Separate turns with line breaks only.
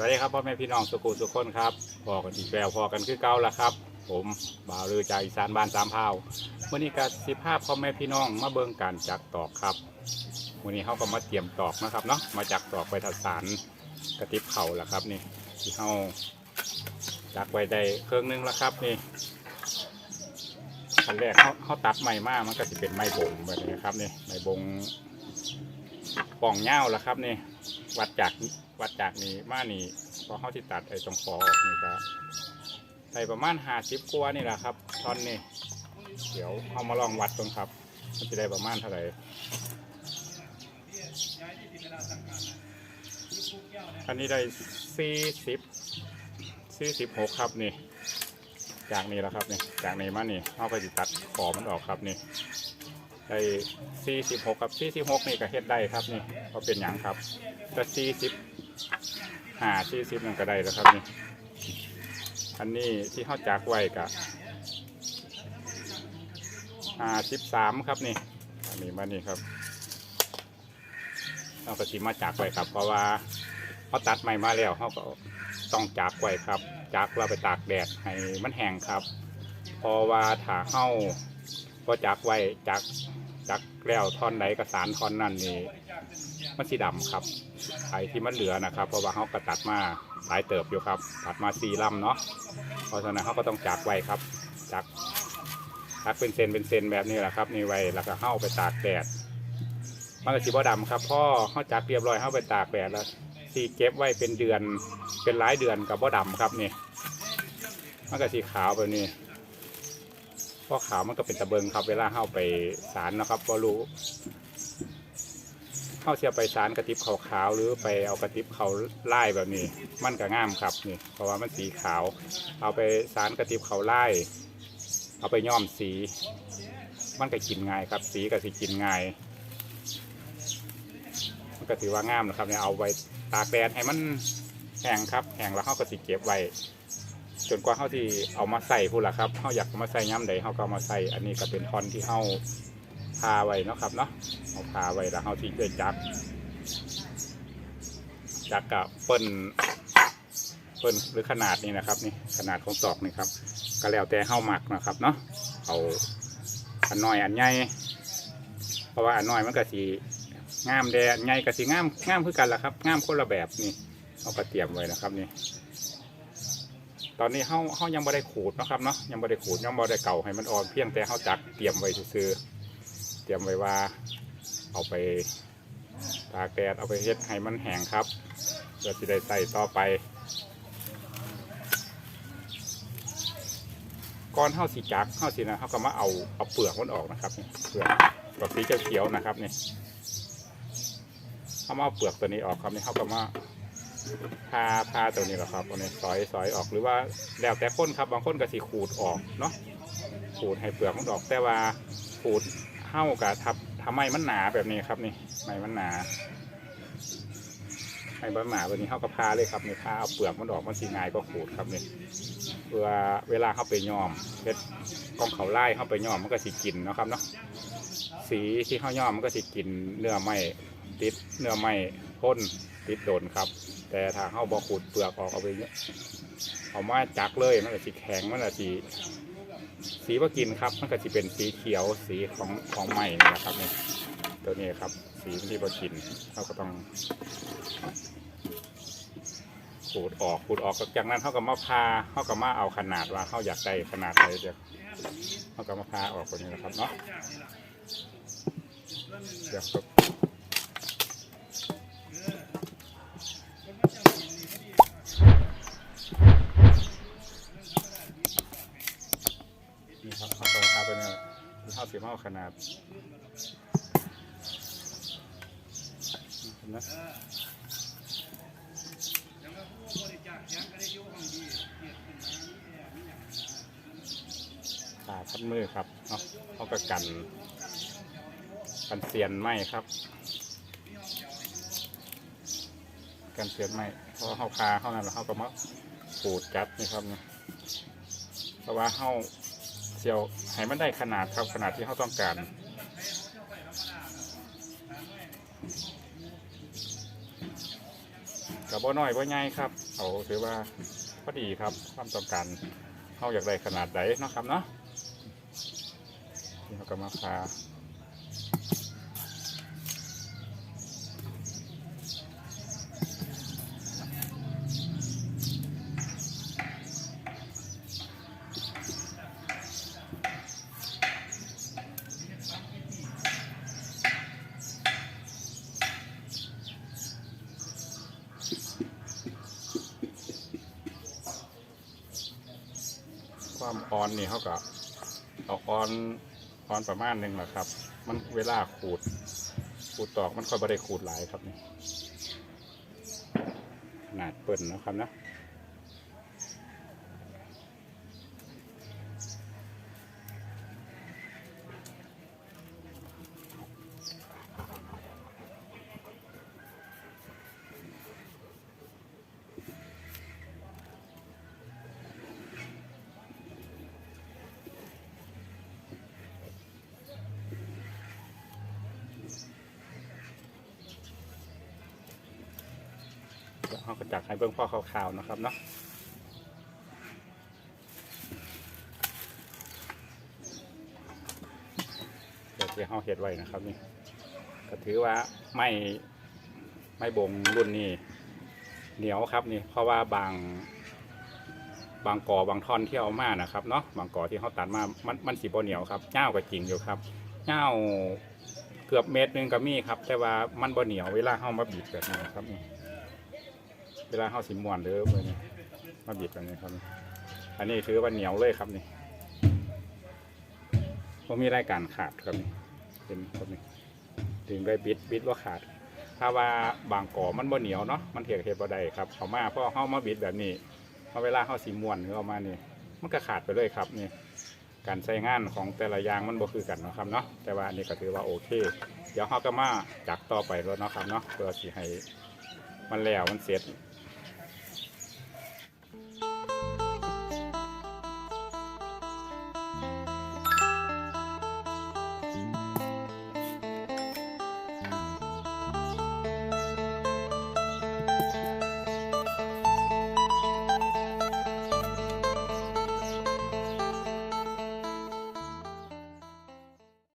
สวัสดีครับพ่อแม่พี่น้องสุขุสุขคนครับพอกันอีกแล้วพอกันคือเก่าละครับ ผมบ่าวลือจากอีสานบ้านสามเผาวันนี้ก็สิภาพพ่อแม่พี่น้องมาเบิ่งการจักตอกครับวันนี้เขาก็มาเตรียมตอกนะครับเนาะมาจักตอกไปทัดสารกระติบเข่าละครับนี่ที่เขาจักไว้ได้เครื่องนึงแล้วครับนี่ขั้นแรกเขาเขาตัดไม้มากมันก็จะเป็นไม้บงแบบนี้ครับนี่ไม้บง ป่องเง่าแล้วครับนี่วัดจากวัดจากนี้มานี่พอเขาที่ตัดไอ้ตรงคอออกนี่ก็ใส่ประมาณห้าสิบกว่านี่แหละครับท่อนนี่เดี๋ยวเอามาลองวัดกันครับมันจะได้ประมาณเท่าไหร่อันนี้ได้สี่สิบสี่สิบหกครับนี่ จากนี้แล้วครับนี่จากนี้มานี่เขาไปติตัดขอมันออกครับนี่ ได้สี่สิบหกกับสี่สิบหกนี่ก็เฮ็ดได้ครับนี่ก็เป็นอย่างครับแต่สี่สิบห้าสี่สิบนั่นก็ได้แล้วครับนี่อันนี้ที่เขาจากไว้กับห้าสิบสามครับนี่อันนี้มานี่ครับเราก็ชิมาจากไว้ครับ เพราะว่าเขาตัดใหม่มาแล้วเขาก็ต้องจากไว้ครับจากเราไปตากแดดให้มันแห้งครับ เพราะว่าถ้าเข้าก็จักไว้จัก จักแล้วท่อนไหนกระสานท่อนนั่นนี่มันสีดำครับไอ้ที่มันเหลือนะครับ เพราะว่าเขากระตัดมาหลายเติบอยู่ครับ ตัดมาสี่ลำเนาะเพราะฉะนั้นเขาก็ต้องจักไว้ครับจักจักเป็นเซนเป็นเซนแบบนี้แหละครับนี่ไว้แล้วก็เข้าไปตากแดดมันก็สีบ่ดำครับพ่อเขาจักเรียบร้อยเข้าไปตากแดดแล้วสีเก็บไว้เป็นเดือนเป็นหลายเดือนกับบ่ดำครับนี่มันก็สีขาวแบบนี้ พราะขาวมันก็เป็นตะเบิงครับ เวลาเข้าไปสารนะครับก็รู้เข้าเชียไปสารกระติบขาวๆหรือไปเอากระติบเขาไล่แบบนี้ มันก็ง่ามครับนี่ เพราะว่ามันสีขาว เอาไปสารกระติบเขาไล่เอาไปย้อมสี มันก็กินง่ายครับ สีก็สิกินง่ายมันก็ถือว่าง่ามนะครับเนี่ยเอาไว้ตากแดดให้มันแห้งครับแห้งแล้วเขาก็สิเก็บไว้ จนกว่าเขาที่เอามาใส่พูดละครับเขาอยากเอามาใส่ย้ำใดเขาก็เอามาใส่อันนี้ก็เป็นท่อนที่เขาพาไว้นะครับเนาะเอาพาไว้แล้วเขาที่ด้วยจักจักกับเปิ้นเปิ้นหรือขนาดนี้นะครับนี่ขนาดของตอกนี่ครับก็แล้วแต่เข้าหมักนะครับเนาะเอาอันน้อยอันใหญ่เพราะว่าอันน้อยมันก็สีงามแดงใหญ่ก็สีงามงามคือกันละครับงามคนละแบบนี่เอาก็เตรียมไว้นะครับนี่ ตอนนี้เฮาเฮายังบ่ได้ขูดนะครับเนาะยังบ่ได้ขูดยังบ่ได้เก่าให้มันอ่อนเพียงแต่เฮาจักเตรียมไว้ซื่อเตรียมไว้ว่า เอาไปตากแดดเอาไปเฮ็ดให้มันแห้งครับเพื่อสิได้ใส่ต่อไปก่อนเฮาสิจักเฮาสินะเฮาก็มาเอาเอาเปลือกมันออกนะครับเปลือกดอกสีเขียวๆนะครับนี่เฮามาเอาเปลือกตัวนี้ออกครับนี่เฮาก็มา พาพาตัวนี้แหละครับตัวนี้ซอยซอยออกหรือว่าแล้วแต่คนครับบางคนก็สิขูดออกเนาะขูดให้เปลือกมันออก แต่ว่าขูดเห่ากับทับทำไมมันหนาแบบนี้ครับนี่ไมมันหนาไม้มันหนาแบบนี้เห่าก็พาเลยครับนี่พาเอาเปลือกมันออกมันสีง่ายก็ขูดครับนี่เพื่อเวลาเข้าไปย้อมเพชรกองเขาไล่เข้าไปย้อมมันก็สิกินนะครับเนาะสีที่เข้าย้อมมันก็สิกินเนื้อไม้ติดเนื้อไม้พ่นติดโดนครับ แต่ถ้าเข้าบอขูดเปลือกออกเอาไปเนี่ยเอามาจักเลยมันก็สีแข็งมันก็สีสีว่ากินครับ มันก็จะเป็นสีเขียวสีของของใหม่นี่นะครับนี่ตัวนี้ครับ สีที่ว่ากินเขาก็ต้องขูดออกขูดออกจากนั้นเขาก็มาพาเขาก็มาเอาขนาดว่าเขาอยากได้ขนาดอะไหนเดี๋ยวเขาก็มาพาออกตัวนี้นะครับเนาะเดี๋ยวครับ นี่ครับเอาตรงครับไปเนี่ย เท่าสิบเท่าขนาดเหนไหมขาทัดมือครับเนาะเขาก็กัน กันเสียนไหมครับ กันเสียนไหมเพราะเขาคาเขานั่นแล้วเขาก็มาขูดจัดนี่ครับเนี่ยเพราะว่าเขา เสียวให้มันได้ขนาดครับขนาดที่เขาต้องการ กับบ่น้อยบ่ใหญ่ครับเอาถือว่าพอดีครับความต้องการเขาอยากได้ขนาดไหนนะครับเนาะที่เขาก็มาพา ความอ่อนนี่เขาก็เอาอ่อนอ่อนประมาณหนึ่งแหละครับ มันเวลาขูด ขูดตอกมันค่อยบ่ได้ขูดหลายครับนี่ขนาดเปิ่นนะครับนะ เดี๋ยวเราก็จักให้เบื้องพ่อขาวๆนะครับเนาะเดี๋ยวที่เราเห็ดไว้นะครับนี่ก็ถือว่าไม่ไม่บ่งรุ่นนี้เหนียวครับนี่เพราะว่าบางบางกอบางท่อนที่เอามานะครับเนาะบางกอที่เขาตัดมามันมันสีบเหนียวครับเจ้าก็จริงอยู่ครับเจ้าเกือบเม็ดนึงก็มีครับ แต่ว่ามันบ่เหนียวเวลาเข้ามาบีบแบบนี้ครับนี่ เวลาเข้าสิมวนหรืออะไรนี่มาบีบแบบนี้ครับ อันนี้ถือว่าเหนียวเลยครับนี่ผมมีรายการขาดครับนี่เป็นครับนี่ถึงได้บิดบิดว่าขาด ถ้าว่าบางก่อมันบ่เหนียวเนาะมันเถียงเห็ดบ่ได้ครับเขามาเพราะเข้ามาบิดแบบนี้พอเวลาเข้าสิมวนหรือเอามานี่มันก็ขาดไปเลยครับนี่การใช้งานของแต่ละอย่างมันบ่คือกันนะครับเนาะแต่ว่าอันนี้ก็ถือว่าโอเค เดี๋ยวเขาก็มาจักต่อไปแล้วเนาะครับเนาะเพื่อสิให้มันแล้วมันเสร็จ